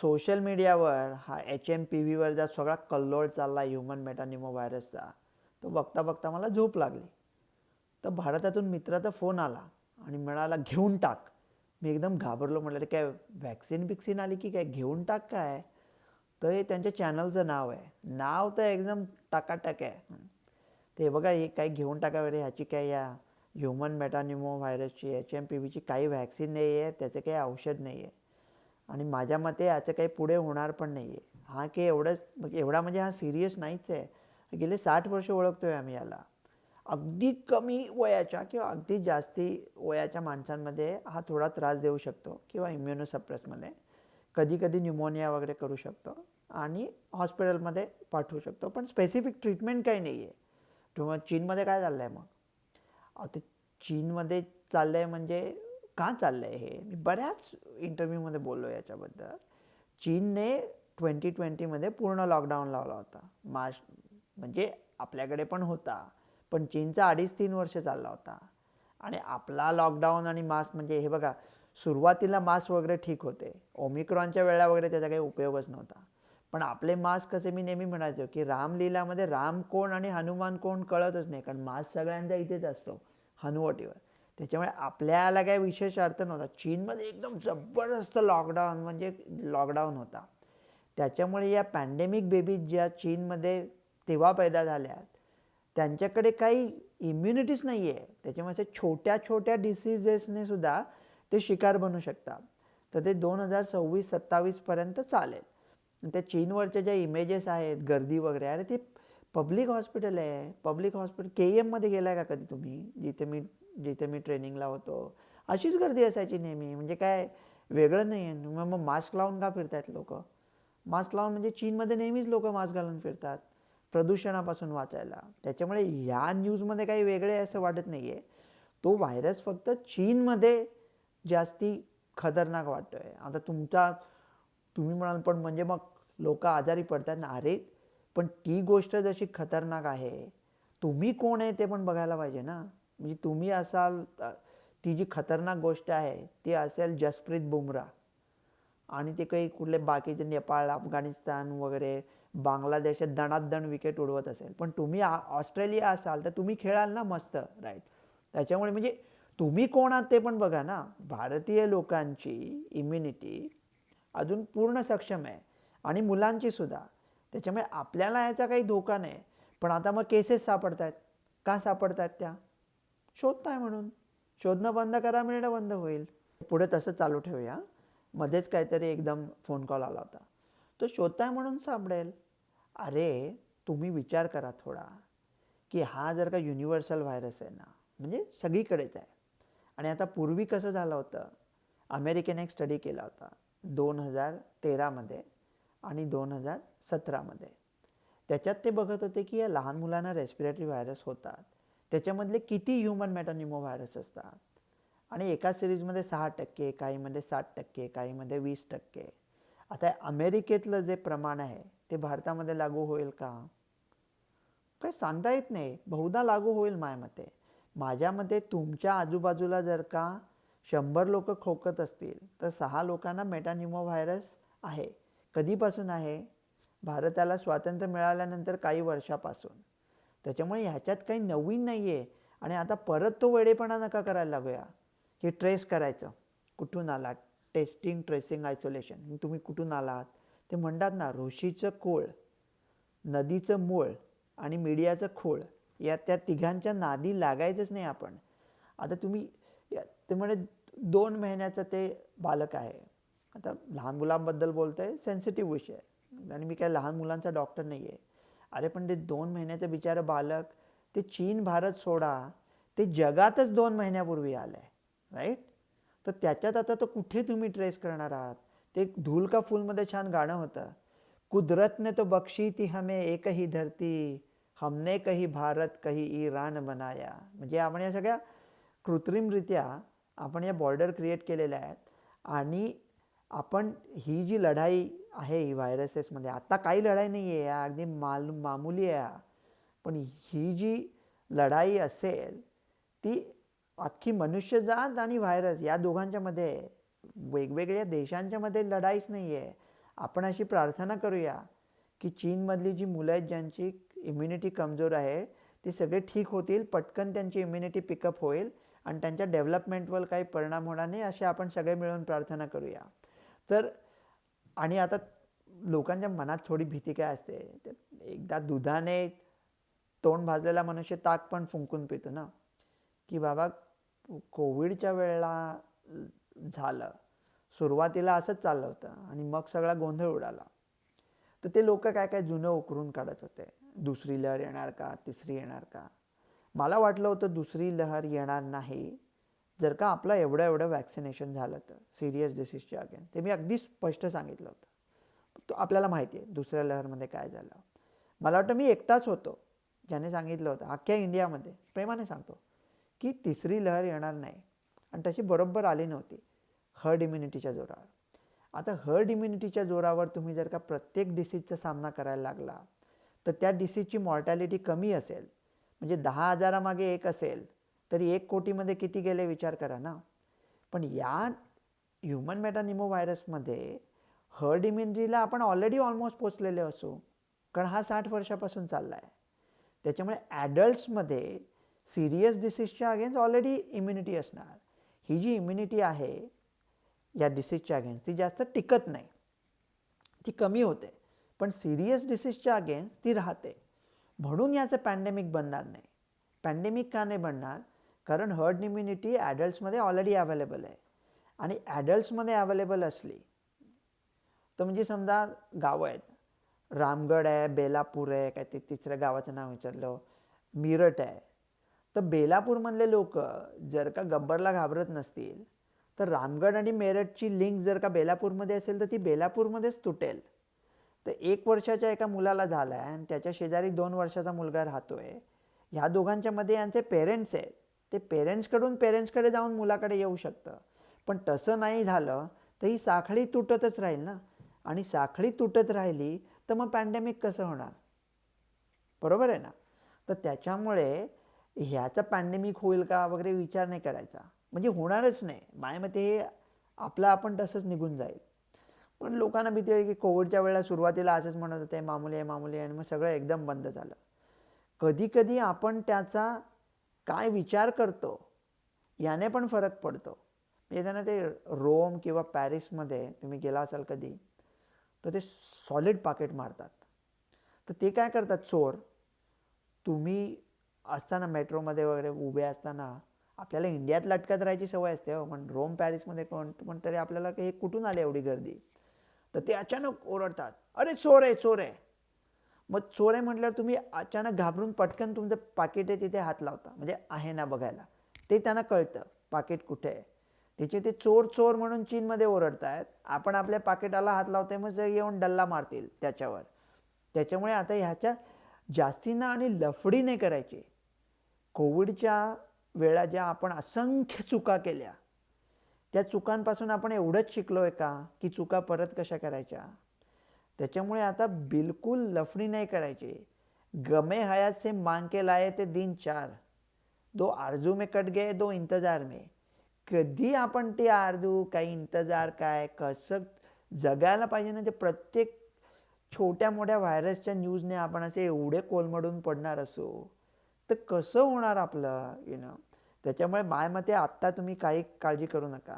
Social मीडियावर हा H M P व्हीवर ज्या सगळा कल्लोळ चालला ह्युमन मेटानिमो व्हायरसचा तो बघता बघता मला झोप लागली. तर भारतातून मित्राचा फोन आला आणि मिळाला घेऊन टाक. मी एकदम घाबरलो म्हटलं काय व्हॅक्सिन बिक्सिन आली की काय? घेऊन टाक काय? तर हे त्यांच्या चॅनलचं नाव आहे. नाव तर एकदम टाकाटाक आहे. ते बघा हे काही घेऊन टाका वगैरे ह्याची काय या ह्युमन मेटानिमो व्हायरसची एच एम पी व्हीची काही व्हॅक्सिन नाही आहे त्याचं काही औषध नाही आहे आणि माझ्या मते याचं काही पुढे होणार पण नाही आहे हा की एवढंच एवढा म्हणजे हा सिरियस नाहीच आहे. गेले साठ वर्ष ओळखतोय आम्ही याला. अगदी कमी वयाच्या किंवा अगदी जास्ती वयाच्या माणसांमध्ये हा थोडा त्रास देऊ शकतो किंवा इम्युनोसप्रेसमध्ये कधी कधी न्यूमोनिया वगैरे करू शकतो आणि हॉस्पिटलमध्ये पाठवू शकतो. पण स्पेसिफिक ट्रीटमेंट काही नाही आहे किंवा चीनमध्ये काय चाललं आहे मग ते चीनमध्ये चाललं आहे म्हणजे का चाललं आहे हे? मी बऱ्याच इंटरव्ह्यूमध्ये बोललो याच्याबद्दल. चीनने ट्वेंटी ट्वेंटीमध्ये पूर्ण लॉकडाऊन लावला होता. मार्च म्हणजे आपल्याकडे पण होता पण चीनचा अडीच तीन वर्ष चालला होता. आणि आपला लॉकडाऊन आणि मास्क म्हणजे हे बघा सुरुवातीला मास्क वगैरे ठीक होते. ओमिक्रॉनच्या वेळा वगैरे त्याचा काही उपयोगच नव्हता. पण आपले मास्क कसे मी नेहमी म्हणायचो की रामलीलामध्ये राम कोण आणि हनुमान कोण कळतच नाही कारण मास्क सगळ्यांचा इथेच असतो हनुवटीवर. त्याच्यामुळे आपल्याला काही विशेष अर्थ नव्हता. चीनमध्ये एकदम जबरदस्त लॉकडाऊन म्हणजे लॉकडाऊन होता. त्याच्यामुळे या पॅन्डेमिक बेबीज ज्या चीनमध्ये तेव्हा पैदा झाल्या त्यांच्याकडे काही इम्युनिटीच नाही आहे त्याच्यामुळे छोट्या छोट्या डिसिजेसने सुद्धा ते शिकार बनू शकतात. तर ते दोन हजार सव्वीस सत्तावीसपर्यंत चालेल. आणि त्या चीनवरच्या ज्या इमेजेस आहेत गर्दी वगैरे अरे ते पब्लिक हॉस्पिटल आहे. पब्लिक हॉस्पिटल के एममध्ये गेला आहे का कधी तुम्ही? जिथे मी जिथे मी ट्रेनिंगला होतो अशीच गर्दी असायची नेहमी. म्हणजे काय वेगळं नाही आहे. मग मग मास्क लावून का फिरतायत लोक? मास्क लावून म्हणजे चीनमध्ये नेहमीच लोक मास्क घालून फिरतात प्रदूषणापासून वाचायला. त्याच्यामुळे ह्या न्यूजमध्ये काही वेगळे असं वाटत नाही आहे तो व्हायरस फक्त चीनमध्ये जास्ती खतरनाक वाटतोय. आता तुमचा तुम्ही म्हणाल पण म्हणजे मग लोक आजारी पडतात ना. अरे पण ती गोष्ट जशी खतरनाक आहे तुम्ही कोण आहे ते पण बघायला पाहिजे ना. म्हणजे तुम्ही असाल ती जी खतरनाक गोष्ट आहे ती असेल जसप्रीत बुमराह. आणि ते काही कुठले बाकीचे नेपाळ अफगाणिस्तान वगैरे बांगलादेशात दणादण विकेट उडवत असेल. पण तुम्ही ऑस्ट्रेलिया असाल तर तुम्ही खेळाल ना मस्त राईट त्याच्यामुळे म्हणजे तुम्ही कोण आहात ते पण बघा ना. भारतीय लोकांची इम्युनिटी अजून पूर्ण सक्षम आहे. आणि मुलांची सुद्धा. त्याच्यामुळे आपल्याला याचा काही धोका नाही. पण आता मग केसेस सापडत आहेत का सापडत आहेत त्या? शोधताय म्हणून. शोधणं बंद करा मिळणं बंद होईल. पुढे तसं चालू ठेवूया. मध्येच काहीतरी एकदम फोन कॉल आला होता. तो शोधताय म्हणून सापडेल. अरे तुम्ही विचार करा थोडा की हा जर का युनिव्हर्सल व्हायरस आहे ना म्हणजे सगळीकडेच आहे. आणि आता पूर्वी कसं झालं होतं? अमेरिकेने एक स्टडी केला होता. दोन हजार तेरामध्ये आणि दोन हजार सतरामध्ये त्याच्यात ते बघत होते की या लहान मुलांना रेस्पिरेटरी व्हायरस होतात. त्याच्यामधले किती ह्युमन मेटानिमो व्हायरस असतात? आणि एका सिरीजमध्ये सहा टक्के काहीमध्ये सात टक्के काहीमध्ये वीस टक्के. आता अमेरिकेतलं जे प्रमाण आहे ते भारतामध्ये लागू होईल का? काही सांगता येत नाही. बहुधा लागू होईल माझ्या मते. माझ्या मते तुमच्या आजूबाजूला जर का शंभर लोक खोकत असतील तर सहा लोकांना मेटानिमो व्हायरस आहे. कधीपासून आहे? भारताला स्वातंत्र्य मिळाल्यानंतर काही वर्षापासून. त्याच्यामुळे ह्याच्यात काही नवीन नाही आहे आणि आता परत तो वेडेपणा नका करायला लागूया. की ट्रेस करायचं. कुठून आलात? टेस्टिंग ट्रेसिंग आयसोलेशन तुम्ही कुठून आलात? ते म्हणतात ना ऋषीचं कोळ नदीचं मूळ आणि मीडियाचं खोळ या त्या तिघांच्या नादी लागायचंच नाही आपण. आता तुम्ही या- ते म्हणे दोन महिन्याचं ते बालक आहे. आता लहान मुलांबद्दल बोलत आहे सेन्सिटिव्ह विषय आहे. आणि मी काय लहान मुलांचा डॉक्टर नाही आहे अरे पण ते दोन महिन्याचं बिचारं बालक ते चीन भारत सोडा ते जगातच दोन महिन्यापूर्वी आलं आहे राईट तर त्याच्यात आता तो कुठे तुम्ही ट्रेस करणार आहात? ते धूल का फूलमध्ये छान गाणं होतं. कुदरतने तो बक्षी ती हमें एक ही धरती हमने कही भारत कही इराण बनाया. म्हणजे आपण या सगळ्या कृत्रिमरित्या आपण या बॉर्डर क्रिएट केलेल्या आहेत. आणि आपण ही जी लढाई आहे ही व्हायरसेसमध्ये आता काही लढाई नाही आहे या. अगदी माल मामुली आहे पण ही जी लढाई असेल ती अख्खी मनुष्यजात आणि व्हायरस या दोघांच्यामध्ये आहे. वेगवेगळ्या देशांच्यामध्ये लढाईच नाही आहे आपण अशी प्रार्थना करूया की चीनमधली जी मुलं आहेत ज्यांची इम्युनिटी कमजोर आहे ती सगळे ठीक होतील पटकन त्यांची इम्युनिटी पिकअप होईल आणि त्यांच्या डेव्हलपमेंटवर काही परिणाम होणार नाही अशी आपण सगळे मिळून प्रार्थना करूया. तर आणि आता लोकांच्या मनात थोडी भीती काय असते? ते एकदा दुधाने तोंड भाजलेला मनुष्य ताक पण फुंकून पितो ना? की बाबा कोविडच्या वेळेला झालं. सुरुवातीला असंच चाललं होतं आणि मग सगळा गोंधळ उडाला. तर ते लोक काय काय जुनं उकरून काढत होते. दुसरी लहर येणार का? तिसरी येणार का? मला वाटलं होतं दुसरी लहर येणार नाही. जर का आपलं एवढं एवढं वॅक्सिनेशन झालं तर सिरियस डिसीजच्या अगेन. ते मी अगदी स्पष्ट सांगितलं होतं. तो आपल्याला माहिती आहे दुसऱ्या लहरमध्ये काय झालं. मला वाटतं मी एकटाच होतो ज्याने सांगितलं होतं अख्ख्या इंडियामध्ये. प्रेमाने सांगतो की तिसरी लहर येणार नाही. आणि तशी बरोबर आली नव्हती हर्ड इम्युनिटीच्या जोरावर. आता हर्ड इम्युनिटीच्या जोरावर तुम्ही जर का प्रत्येक डिसीजचा सामना करायला लागला तर त्या डिसीजची मॉर्टॅलिटी कमी असेल. म्हणजे दहा हजारामागे एक असेल तरी एक कोटीमध्ये किती गेले विचार करा ना. पण या ह्युमन मेटानिमो व्हायरसमध्ये हर्ड इम्युनिटीला आपण ऑलरेडी ऑलमोस्ट पोचलेले असू. कारण हा साठ वर्षापासून चालला आहे त्याच्यामुळे ॲडल्ट्समध्ये सिरियस डिसीजच्या अगेन्स्ट ऑलरेडी इम्युनिटी असणार. ही जी इम्युनिटी आहे या डिसीजच्या अगेन्स्ट ती जास्त टिकत नाही. ती कमी होते. पण सिरियस डिसीजच्या अगेन्स्ट ती राहते. म्हणून याचं पॅन्डेमिक बनणार नाही. पॅन्डेमिक का नाही बनणार? कारण हर्ड इम्युनिटी ॲडल्ट्समध्ये ऑलरेडी अवेलेबल आहे. आणि ॲडल्ट्समध्ये अवेलेबल असली तर म्हणजे समजा गावं आहेत. रामगड आहे बेलापूर आहे काय ते तिसऱ्या गावाचं नाव विचारलं मिरट आहे. तर बेलापूरमधले लोक जर का गब्बरला घाबरत नसतील तर रामगड आणि मेरठची लिंक जर का बेलापूरमध्ये असेल तर ती बेलापूरमध्येच तुटेल. तर एक वर्षाच्या एका मुलाला झाला आहे आणि त्याच्या शेजारी दोन वर्षाचा मुलगा राहतोय. ह्या दोघांच्या मध्ये यांचे पेरेंट्स आहेत. ते पेरेंट्सकडून पेरेंट्सकडे जाऊन मुलाकडे येऊ शकतं. पण तसं नाही झालं तर ही साखळी तुटतच राहील ना? आणि साखळी तुटत राहिली तर मग पॅन्डेमिक कसं होणार? बरोबर आहे ना? तर त्याच्यामुळे ह्याचा पॅन्डेमिक होईल का वगैरे विचार नाही करायचा. म्हणजे होणारच नाही. माझ्या मते हे आपलं आपण तसंच निघून जाईल. पण लोकांना भीती आहे की कोविडच्या वेळेला सुरुवातीला असंच म्हणत होते मामुली आहे मामुली आहे आणि मग सगळं एकदम बंद झालं. कधी कधी आपण त्याचा काय विचार करतो याने पण फरक पडतो. म्हणजे त्यांना ते रोम किंवा पॅरिसमध्ये तुम्ही गेला असाल कधी तर ते सॉलिड पाकिट मारतात. तर ते काय करतात? चोर. तुम्ही असताना मेट्रोमध्ये वगैरे उभे असताना आपल्याला इंडियात लटकत राहायची सवय असते हो पण रोम पॅरिसमध्ये कोण पण तरी आपल्याला हे कुठून आले एवढी गर्दी? तर ते अचानक ओरडतात. अरे चोर आहे चोर आहे. मग चोर आहे म्हटल्यावर तुम्ही अचानक घाबरून पटकन तुमचं पाकिट आहे तिथे हात लावता. म्हणजे आहे ना बघायला. ते त्यांना कळतं पाकिट कुठे आहे? त्याचे ते चोर चोर म्हणून चीनमध्ये ओरडतायत. आपण आपल्या पाकिटाला हात लावतोय मग ते येऊन डल्ला मारतील त्याच्यावर. त्याच्यामुळे आता ह्याच्या जास्तीनं आणि लफडी नाही करायची. कोविडच्या वेळा ज्या आपण असंख्य चुका केल्या त्या चुकांपासून आपण एवढंच शिकलो आहे का? की चुका परत कशा करायच्या? त्याच्यामुळे आता बिलकुल लफडी नाही करायची. गमे हयात से मांग के लाए ते दिन चार. दो आरजू में कट गए दो इंतजार में. कधी आपण ते आरजू काही इंतजार काय कसं जगायला पाहिजे ना ते प्रत्येक छोट्या मोठ्या व्हायरसच्या न्यूजने आपण असे एवढे कोलमडून पडणार असो. तर कसं होणार आपलं यु नो त्याच्यामुळे माय मते आत्ता तुम्ही काही काळजी करू नका.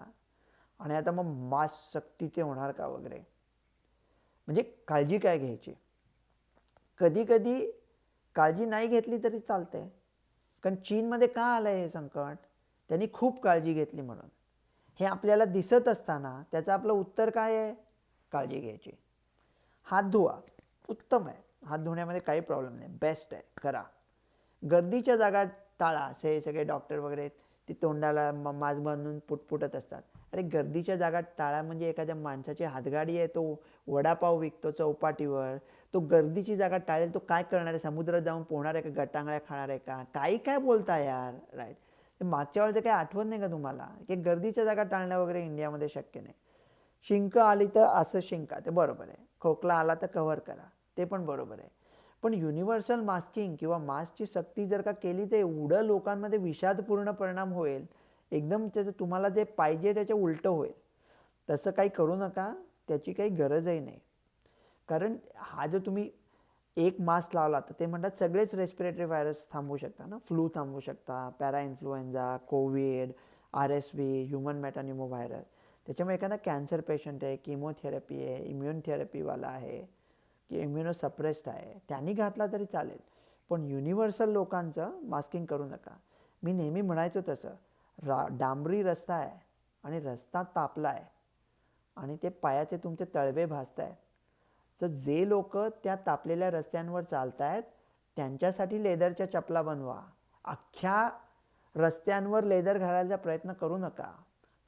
आणि आता मग मास सक्तीचे होणार का वगैरे? म्हणजे काळजी काय घ्यायची? कधी कधी काळजी नाही घेतली तरी चालते कारण चीनमध्ये का आलं हे संकट? त्यांनी खूप काळजी घेतली म्हणून. हे आपल्याला दिसत असताना त्याचं आपलं उत्तर काय आहे? काळजी घ्यायची. हात धुवा. उत्तम आहे. हात धुण्यामध्ये काही प्रॉब्लेम नाही. बेस्ट आहे. करा. गर्दीच्या जागा टाळा. असे सगळे डॉक्टर वगैरे ते तोंडाला म मास्क बांधून पुटपुटत असतात. अरे गर्दीच्या जागा टाळा म्हणजे एखाद्या माणसाची हातगाडी आहे तो वडापाव विकतो चौपाटीवर. तो गर्दीची जागा टाळेल तो काय करणार आहे? समुद्रात जाऊन पोहणार आहे का? गटांगळ्या खाणार आहे का? काही काय बोलता यार राईट मागच्या वेळेचं काही आठवत नाही का तुम्हाला? की गर्दीच्या जागा टाळणं वगैरे इंडियामध्ये शक्य नाही. शिंक आली तर असं शिंका ते बरोबर आहे. खोकला आला तर कव्हर करा ते पण बरोबर आहे. पण युनिव्हर्सल मास्किंग किंवा मास्कची सक्ती जर का केली तर एवढं लोकांमध्ये विषादपूर्ण परिणाम होईल. एकदम त्याचं तुम्हाला जे पाहिजे त्याच्या उलटं होईल. तसं काही करू नका. त्याची काही गरजही नाही. कारण हा जो तुम्ही एक मास्क लावला तर ते म्हणतात सगळेच रेस्पिरेटरी व्हायरस थांबवू शकता ना? फ्लू थांबवू शकता para influenza covid R S V human metapneumovirus त्याच्यामुळे एखादा कॅन्सर पेशंट आहे किमोथेरपी आहे इम्युन थेरपीवाला आहे की इम्युनो सप्रेस्ड आहे त्यांनी घातला तरी चालेल. पण युनिव्हर्सल लोकांचं मास्किंग करू नका. मी नेहमी म्हणायचो तसं रा डांबरी रस्ता आहे आणि रस्ता तापला आहे. आणि ते पायाचे तुमचे तळवे भासत आहेत तर जे लोक त्या तापलेल्या रस्त्यांवर चालत आहेत त्यांच्यासाठी लेदरच्या चपला बनवा. अख्ख्या रस्त्यांवर लेदर घालायचा प्रयत्न करू नका.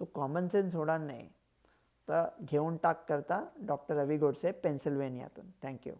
तो कॉमन सेन्स होणार नाही. तर घेऊन टाक करता डॉक्टर रवी गोडसे पेन्सिल्वेनियातून थँक्यू